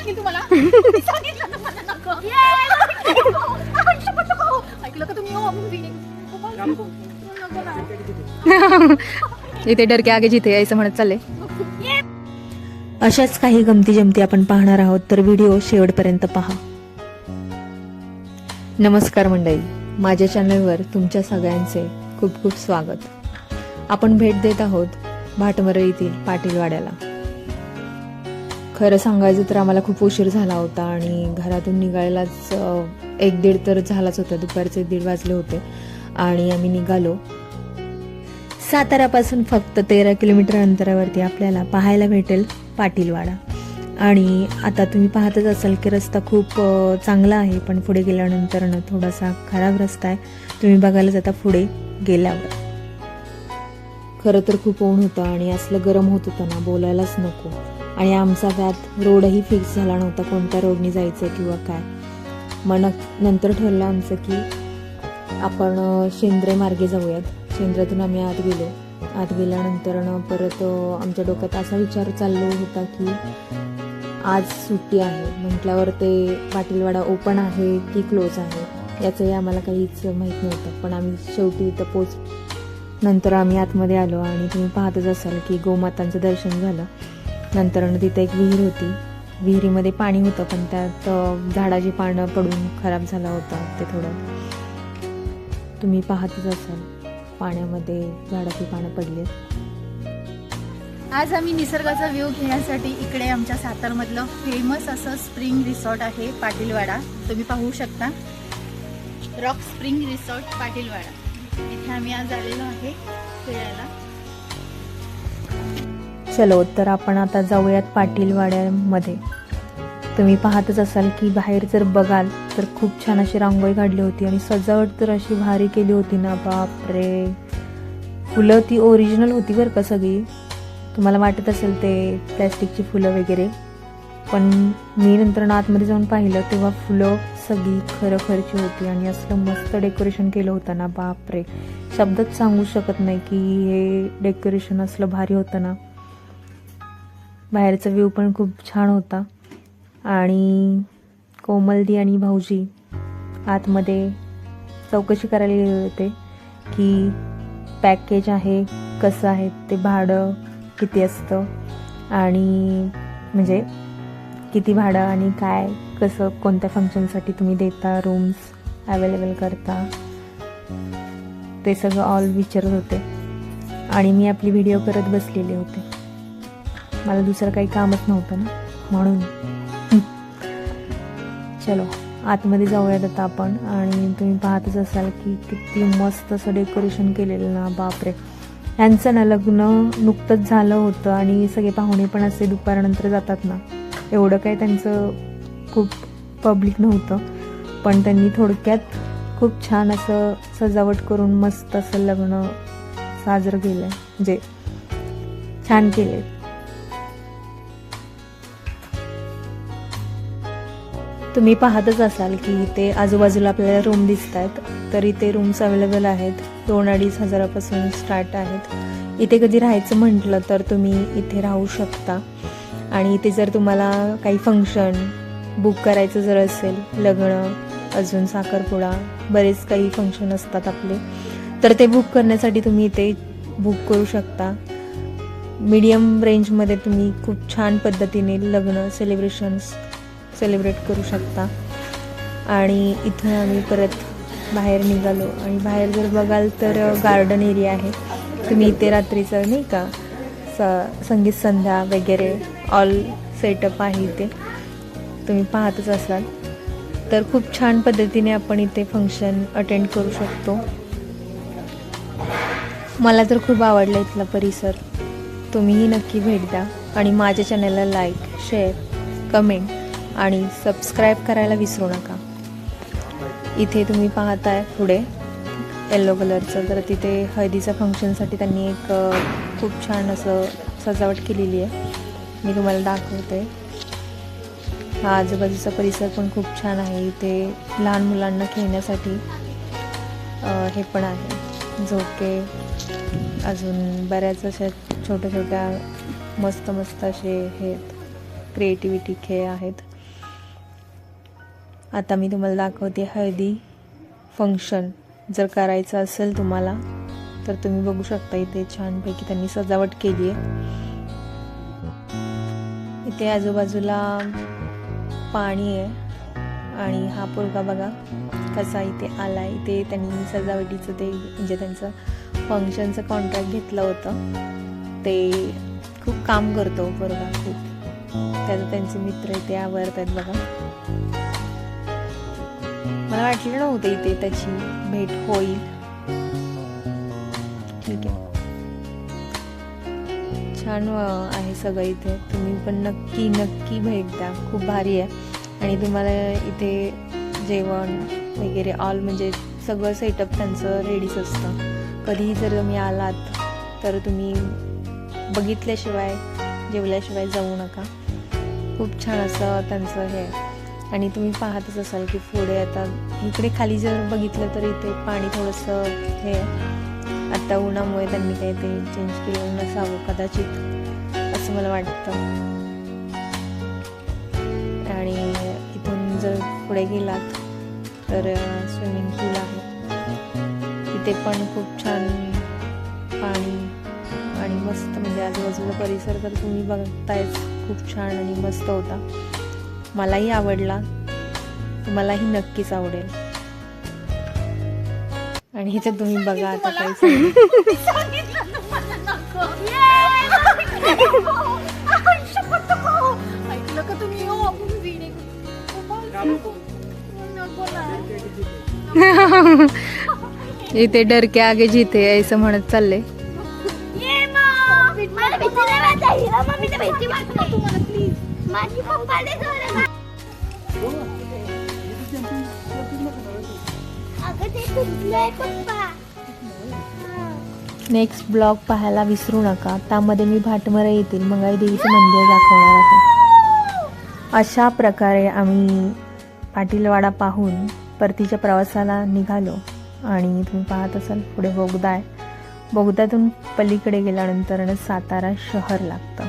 सांगेल तुम्हाला. मी सांगितलं तुम्हाला नको. आपण शपथ नको. ऐकलं का तुम्ही हो movie? नको ना. इथे डरके आगे जिथे यायचं म्हणत चालले. अशाच काही गमती जमती आपण पाहणार आहोत तर व्हिडिओ शेवटपर्यंत पहा. नमस्कार मंडळी. माझ्या चॅनलवर तुमच्या सगळ्यांचे खूप खूप स्वागत. आपण भेट देत आहोत भाटमरळ येथील पाटीलवाड्याला. खरं सांगायचं तर आम्हाला खूप उशीर झाला होता आणि घरातून निघायलाच एक दीड तर झालाच होता. दुपारचे दीड वाजले होते आणि आम्ही निघालो. सातारापासून फक्त तेरा किलोमीटर अंतरावरती आपल्याला पाहायला भेटेल पाटीलवाडा. आणि आता तुम्ही पाहतच असाल की रस्ता खूप चांगला आहे पण पुढे गेल्यानंतर ना थोडासा खराब रस्ता आहे. तुम्ही बघायला जाता पुढे गेल्यावर. खरं तर खूप ऊन होतं आणि असलं गरम होत होतं ना बोलायलाच नको. आणि आमचा त्यात रोडही फिक्स झाला नव्हता. कोणत्या रोडनी जायचं किंवा काय. मग नंतर ठरलं आमचं की आपण शेंद्रे मार्गे जाऊयात. शेंद्रातून आम्ही आत गेलो. आत गेल्यानंतर परत आमच्या डोक्यात असा विचार चाललो होता की आज सुट्टी आहे. म्हटल्यावर ते पाटीलवाडा ओपन आहे की क्लोज आहे याचंही आम्हाला काहीच माहीत नव्हतं. पण आम्ही शेवटी इथं पोच नंतर आम्ही आतमध्ये आलो आणि तुम्ही पाहतच असाल की गोमातांचं दर्शन झालं. नंतर तिथे एक विहीर होती. विहिरीमध्ये पाणी होतं पण त्यात झाडाची पानं पडून खराब झालं होतं. ते थोडं तुम्ही पाहतच असाल. पाण्यामध्ये झाडाची पानं पडली. आज आम्ही निसर्गाचा व्ह्यू घेण्यासाठी इकडे आमच्या सातारमधलं फेमस असं स्प्रिंग रिसॉर्ट आहे पाटीलवाडा. तुम्ही पाहू शकता. Rock spring resort Patilwada. इथे आम्ही आज आलेलो आहे फिरायला चलो तर आपण आता जाऊयात पाटीलवाड्यामध्ये. तुम्ही पाहतच असाल की बाहेर जर बघाल तर खूप छान अशी रांगोळी काढली होती आणि सजावट तर अशी भारी केली होती ना बापरे. फुलं ती ओरिजिनल होती बरं का सगळी. तुम्हाला वाटत असेल ते प्लॅस्टिकची फुलं वगैरे पण मी नंतर ना आतमध्ये जाऊन पाहिलं तेव्हा फुलं सगळी खरखरची होती आणि असलं मस्त डेकोरेशन केलं होतं ना बापरे. शब्दात सांगू शकत नाही की हे डेकोरेशन असलं भारी होतं ना. बाहेरचा व्ह्यू पण खूप छान होता. आणि कोमलदी आणि भाऊजी आतमध्ये चौकशी करायला गेले होते की पॅकेज आहे कसं आहे ते भाडं किती असतं आणि म्हणजे किती भाडं आणि काय कसं कोणत्या फंक्शनसाठी तुम्ही देता रूम्स अवेलेबल करता ते सगळं ऑल विचारत होते. आणि मी आपली व्हिडिओ करत बसलेले होते. मला दुसरं काही कामच नव्हतं ना म्हणून. चलो आतमध्ये जाऊयात आता आपण. आणि तुम्ही पाहतच असाल की किती मस्त असं डेकोरेशन केलेलं ना बापरे. यांचं ना लग्न नुकतंच झालं होतं आणि सगळे पाहुणे पण असे दुपारनंतर जातात ना. एवढं काही त्यांचं खूप पब्लिक नव्हतं. पण त्यांनी थोडक्यात खूप छान असं सजावट करून मस्त असं लग्न साजरं केलं आहे म्हणजे छान केले तुम्ही पाहतच असाल की इथे आजूबाजूला आपल्याला रूम दिसत आहेत तर इथे रूम्स अवेलेबल आहेत. दोन अडीच हजारापासून स्टार्ट आहेत. इथे कधी राहायचं म्हटलं तर तुम्ही इथे राहू शकता. आणि इथे जर तुम्हाला काही फंक्शन बुक करायचं जर असेल लग्न अजून साखरपुडा बरेच काही फंक्शन असतात आपले तर ते बुक करण्यासाठी तुम्ही इथे बुक करू शकता. मीडियम रेंजमध्ये तुम्ही खूप छान पद्धतीने लग्न सेलिब्रेशन्स सेलिब्रेट करू शकता. आणि इथून आम्ही परत बाहेर निघालो. आणि बाहेर जर बघाल तर गार्डन एरिया आहे. तुम्ही इथे रात्रीचं नाही का स संगीत संध्या वगैरे ऑल सेटअप आहे इथे. तुम्ही पाहतच असाल. तर खूप छान पद्धतीने आपण इथे फंक्शन अटेंड करू शकतो. मला तर खूप आवडला इथला परिसर. तुम्हीही नक्की भेट द्या. आणि माझ्या चॅनलला लाईक शेअर कमेंट आणि सबस्क्राईब करायला विसरू नका. इथे तुम्ही पाहताय पुढे येल्लो कलरचं तर तिथे हळदीच्या फंक्शनसाठी त्यांनी एक खूप छान असं सजावट केलेली आहे. मी तुम्हाला दाखवते. हा आजूबाजूचा परिसर पण खूप छान आहे. इथे लहान मुलांना खेळण्यासाठी हे पण आहे. झोके अजून बऱ्याच अशा छोट्या छोट्या मस्त मस्त असे हे क्रिएटिव्हिटी खेळ आहेत. आता मी तुम्हाला दाखवते हळदी फंक्शन जर करायचं असेल तुम्हाला तर तुम्ही बघू शकता इथे छानपैकी त्यांनी सजावट केली आहे. इथे आजूबाजूला पाणी आहे आणि हा पोरगा बघा कसा इथे आला आहे इथे त्यांनी सजावटीचं ते म्हणजे त्यांचं फंक्शनचं कॉन्ट्रॅक्ट घेतलं होतं. ते खूप काम करतो पोरगा खूप. त्याचं त्यांचे मित्र इथे आवडत आहेत बघा. मला वाटलं नव्हतं इथे त्याची भेट होईल. ठीक आहे. छान आहे सगळं इथे. तुम्ही पण नक्की नक्की भेट द्या. खूप भारी आहे. आणि तुम्हाला इथे जेवण वगैरे ऑल म्हणजे सगळं सेटअप त्यांचं रेडीच असतं. कधीही जर तुम्ही आलात तर तुम्ही बघितल्याशिवाय जेवल्याशिवाय जाऊ नका. खूप छान असं त्यांचं हे आहे. आणि तुम्ही पाहतच असाल की पुढे आता इकडे खाली जर बघितलं तर इथे पाणी थोडंसं हे आता उन्हामुळे त्यांनी काही ते चेंज केलं नसावं कदाचित असं मला वाटतं. आणि इथून जर पुढे गेलात तर स्विमिंग पूल आहे. तिथे पण खूप छान पाणी आणि मस्त म्हणजे आजूबाजूला परिसर तर तुम्ही बघतायच खूप छान आणि मस्त होता. मलाही आवडला. तुम्हालाही नक्कीच आवडेल. आणि इथे तुम्ही बघा आता काही हो इथे डरके आगे जीते असं म्हणत चालले. प्लीज माझी पप्पाने सोडलं अगं ते तुटलंय पप्पा. नेक्स्ट ब्लॉग पाहायला विसरू नका. त्यामध्ये मी भाटमरा येथील मंगाई देवीचं मंदिर दाखवणार आहे. अशा प्रकारे आम्ही पाटीलवाडा पाहून परतीच्या प्रवासाला निघालो. आणि तुम्ही पाहत असाल पुढे बोगदा आहे. बोगद्यातून पलीकडे गेल्यानंतर सातारा शहर लागतं.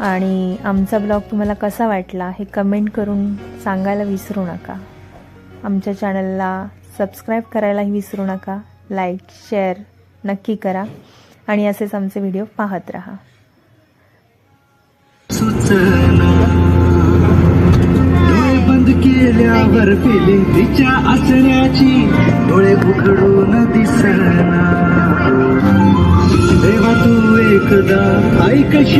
आणि आमचा ब्लॉग तुम्हाला कसा वाटला हे कमेंट करून सांगायला विसरू नका. आमच्या चॅनलला सबस्क्राईब करायलाही विसरू नका. लाईक शेअर नक्की करा आणि असेच आमचे व्हिडिओ पाहत राहा. बंद केल्यावर तिच्या असण्याची. डोळे उघडून दिसना. देवा तू एकदा ऐकशी